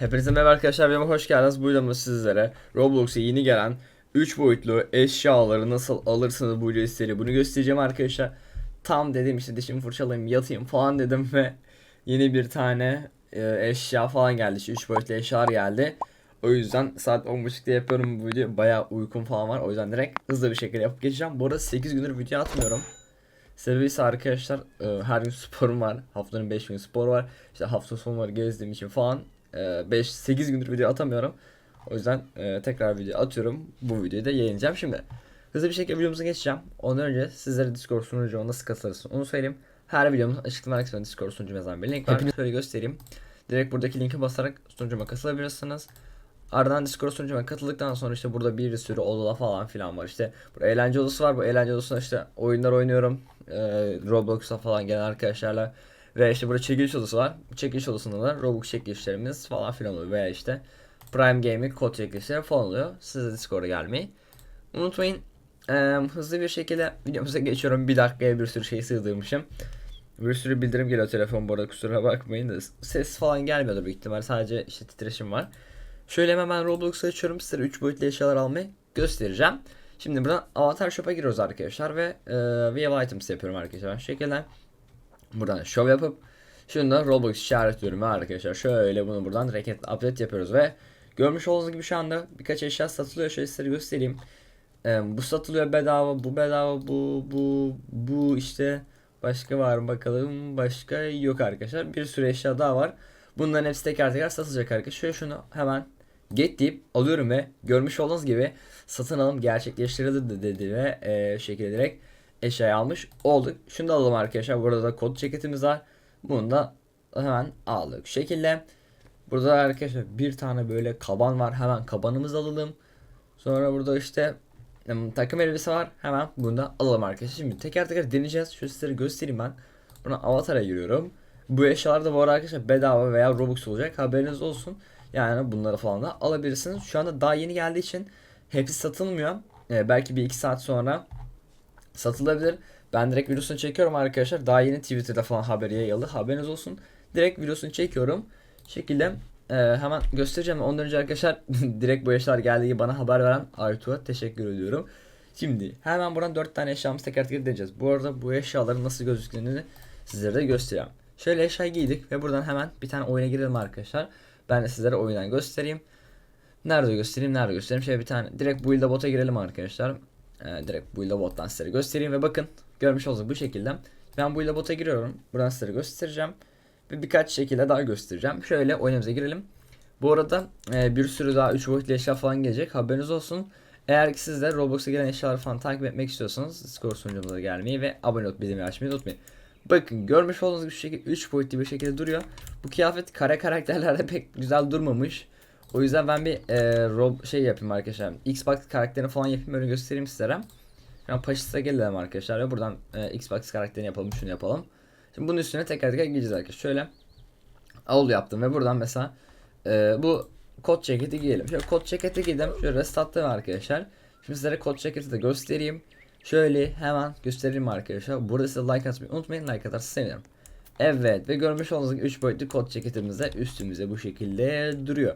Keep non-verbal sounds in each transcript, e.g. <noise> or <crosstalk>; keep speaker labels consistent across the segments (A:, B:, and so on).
A: Hepinize merhaba arkadaşlar benim hoş geldiniz. Bu videomda sizlere Roblox'a yeni gelen 3 boyutlu eşyaları nasıl alırsınız bu video seri bunu göstereceğim arkadaşlar. Tam dedim işte dişimi fırçalayayım yatayım falan dedim ve yeni bir tane e, eşya falan geldi. İşte 3 boyutlu eşyalar geldi. O yüzden saat 10.30'da yapıyorum bu videoyu. Bayağı uykum falan var. O yüzden direkt hızlı bir şekilde yapıp geçeceğim. Bu arada 8 gündür video atmıyorum. Sebebi ise arkadaşlar e, her gün sporum var. Haftanın 5 günü spor var. İşte hafta sonları gezdiğim için falan 5-8 gündür video atamıyorum. O yüzden e, tekrar video atıyorum. Bu videoyu da yayınlayacağım şimdi. Hızlı bir şekilde videomuza geçeceğim. Ondan önce sizlere Discord sunucuna nasıl katılırsın onu söyleyeyim. Her videomuzun açıklama kısmında Discord sunucu yazan bir link var. Hepinize şöyle göstereyim. Direkt buradaki linke basarak sunucuma katılabilirsiniz. Ardından Discord sunucuma katıldıktan sonra işte burada bir sürü odalar falan filan var. İşte burada eğlence odası var. Bu eğlence odasında işte oyunlar oynuyorum. Ee, Roblox'a falan gelen arkadaşlarla. Ve işte burada çekiliş odası var. Çekiliş odasında da Roblox çekilişlerimiz falan filan oluyor. Veya işte Prime Gaming kod çekilişleri falan oluyor. Siz de Discord'a gelmeyi unutmayın. Ee, hızlı bir şekilde videomuza geçiyorum. Bir dakikaya bir sürü şey sığdırmışım. Bir sürü bildirim geliyor telefon bu arada kusura bakmayın da ses falan gelmiyordur büyük ihtimal sadece işte titreşim var. Şöyle hemen ben Roblox'u açıyorum size 3 boyutlu eşyalar almayı göstereceğim. Şimdi buradan Avatar Shop'a giriyoruz arkadaşlar ve e, View Items yapıyorum arkadaşlar. Şekilde buradan show yapıp şunu da Roblox işaretliyorum arkadaşlar. Şöyle bunu buradan hareket update yapıyoruz ve görmüş olduğunuz gibi şu anda birkaç eşya satılıyor. Şöyle size göstereyim. E, bu satılıyor bedava, bu bedava, bu bu bu işte başka var mı bakalım. Başka yok arkadaşlar. Bir sürü eşya daha var. Bunların hepsi teker teker satılacak arkadaşlar. Şöyle şunu hemen get deyip alıyorum ve görmüş olduğunuz gibi satın alım gerçekleştirildi dedi ve e, şu şekilde direkt eşyayı almış olduk. Şunu da alalım arkadaşlar. Burada da kod ceketimiz var. Bunu da hemen aldık. Şekilde burada arkadaşlar bir tane böyle kaban var. Hemen kabanımızı alalım. Sonra burada işte takım elbise var. Hemen bunu da alalım arkadaşlar. Şimdi teker teker deneyeceğiz. Şöyle sizlere göstereyim ben. Buna avatara giriyorum. Bu eşyalar da bu arada arkadaşlar bedava veya Robux olacak. Haberiniz olsun. Yani bunları falan da alabilirsiniz. Şu anda daha yeni geldiği için hepsi satılmıyor. Ee, belki bir iki saat sonra satılabilir. Ben direkt videosunu çekiyorum arkadaşlar. Daha yeni Twitter'da falan haberi yayıldı. Haberiniz olsun. Direkt videosunu çekiyorum. Şekilde e, hemen göstereceğim. Ondan önce arkadaşlar <laughs> direkt bu eşyalar geldiği bana haber veren Artu'ya teşekkür ediyorum. Şimdi hemen buradan 4 tane eşyamızı teker teker deneyeceğiz. Bu arada bu eşyaların nasıl gözüktüğünü sizlere de göstereceğim. Şöyle eşyayı giydik ve buradan hemen bir tane oyuna girelim arkadaşlar. Ben de sizlere oyundan göstereyim. Nerede göstereyim, nerede göstereyim? Şöyle bir tane direkt Build a Bot'a girelim arkadaşlar. Ee, direkt Bot'tan sizlere göstereyim ve bakın görmüş olduğunuz bu şekilde. Ben a Bot'a giriyorum. Buradan sizlere göstereceğim. Ve birkaç şekilde daha göstereceğim. Şöyle oyunumuza girelim. Bu arada e, bir sürü daha 3 boyutlu eşya falan gelecek. Haberiniz olsun. Eğer ki siz de Roblox'a gelen eşyaları falan takip etmek istiyorsanız Discord sunucumuza gelmeyi ve abone olup bildirimleri açmayı unutmayın. Bakın görmüş olduğunuz gibi şu şekilde 3 boyutlu bir şekilde duruyor. Bu kıyafet kare karakterlerde <laughs> pek güzel durmamış. O yüzden ben bir e, rob şey yapayım arkadaşlar. Xbox karakterini falan yapayım öyle göstereyim sizlere. Şu Paşis'e gelelim arkadaşlar ve buradan e, Xbox karakterini yapalım şunu yapalım. Şimdi bunun üstüne tekrar tekrar gideceğiz arkadaşlar. Şöyle Avlu yaptım ve buradan mesela e, bu kot ceketi giyelim. Şöyle kot ceketi giydim. Şöyle restarttım arkadaşlar. Şimdi sizlere kot ceketi de göstereyim. Şöyle hemen göstereyim arkadaşlar. Burada size like atmayı unutmayın. Like atarsanız sevinirim. Evet ve görmüş olduğunuz gibi 3 boyutlu kot ceketimiz de üstümüze bu şekilde duruyor.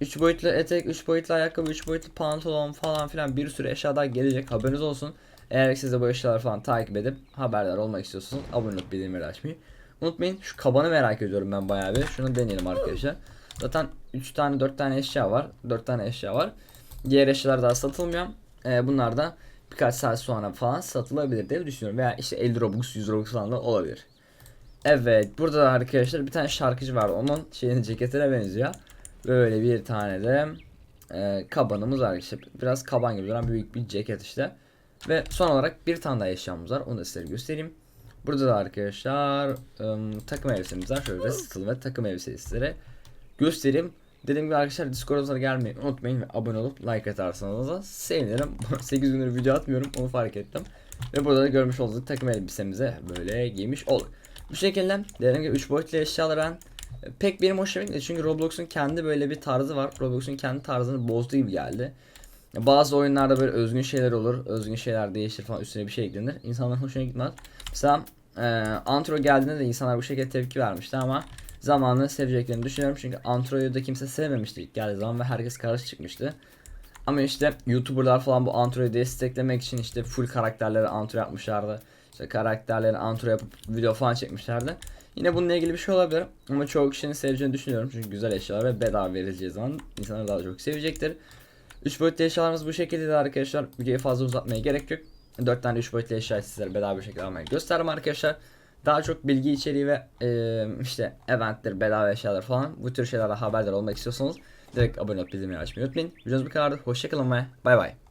A: 3 boyutlu etek, 3 boyutlu ayakkabı, 3 boyutlu pantolon falan filan bir sürü eşya daha gelecek haberiniz olsun. Eğer siz de bu eşyaları falan takip edip haberdar olmak istiyorsanız abone olup bildirimleri açmayı unutmayın. Şu kabanı merak ediyorum ben bayağı bir. Şunu deneyelim arkadaşlar. Zaten 3 tane 4 tane eşya var. 4 tane eşya var. Diğer eşyalar daha satılmıyor. Ee, bunlar da birkaç saat sonra falan satılabilir diye düşünüyorum. Veya işte 50 Robux 100 Robux falan da olabilir. Evet burada da arkadaşlar bir tane şarkıcı var. Onun şeyin ceketine benziyor. Böyle bir tane de e, kabanımız var işte. Biraz kaban gibi duran büyük bir ceket işte. Ve son olarak bir tane daha eşyamız var. Onu da size göstereyim. Burada da arkadaşlar ım, takım elbisemiz var. Şöyle resital ve takım elbisesi sizlere göstereyim. Dediğim gibi arkadaşlar Discord'a gelmeyi unutmayın ve abone olup like atarsanız da sevinirim. <laughs> 8 gündür video atmıyorum onu fark ettim. Ve burada da görmüş olduğunuz takım elbisemize böyle giymiş olduk. Bu şekilde dediğim gibi 3 boyutlu eşyalar ben pek benim hoşuma gitmedi. Çünkü Roblox'un kendi böyle bir tarzı var. Roblox'un kendi tarzını bozduğu gibi geldi. Bazı oyunlarda böyle özgün şeyler olur. Özgün şeyler değişir falan üstüne bir şey eklenir. İnsanların hoşuna gitmez. Mesela e, Antro geldiğinde de insanlar bu şekilde tepki vermişti ama zamanını seveceklerini düşünüyorum. Çünkü Antro'yu da kimse sevmemişti ilk geldiği zaman ve herkes karşı çıkmıştı. Ama işte YouTuber'lar falan bu Antro'yu desteklemek için işte full karakterleri Antro yapmışlardı. İşte karakterleri Antro yapıp video falan çekmişlerdi. Yine bununla ilgili bir şey olabilir. Ama çoğu kişinin seveceğini düşünüyorum. Çünkü güzel eşyalar ve bedava verileceği zaman insanlar daha çok sevecektir. 3 boyutlu eşyalarımız bu şekilde arkadaşlar. Videoyu fazla uzatmaya gerek yok. 4 tane 3 boyutlu eşyayı sizlere bedava bir şekilde almayı gösterdim arkadaşlar. Daha çok bilgi içeriği ve eee, işte eventler, bedava eşyalar falan bu tür şeylerden haberdar olmak istiyorsanız direkt abone olup bildirimleri açmayı unutmayın. Videomuz bu kadardı. Hoşçakalın ve bay bay.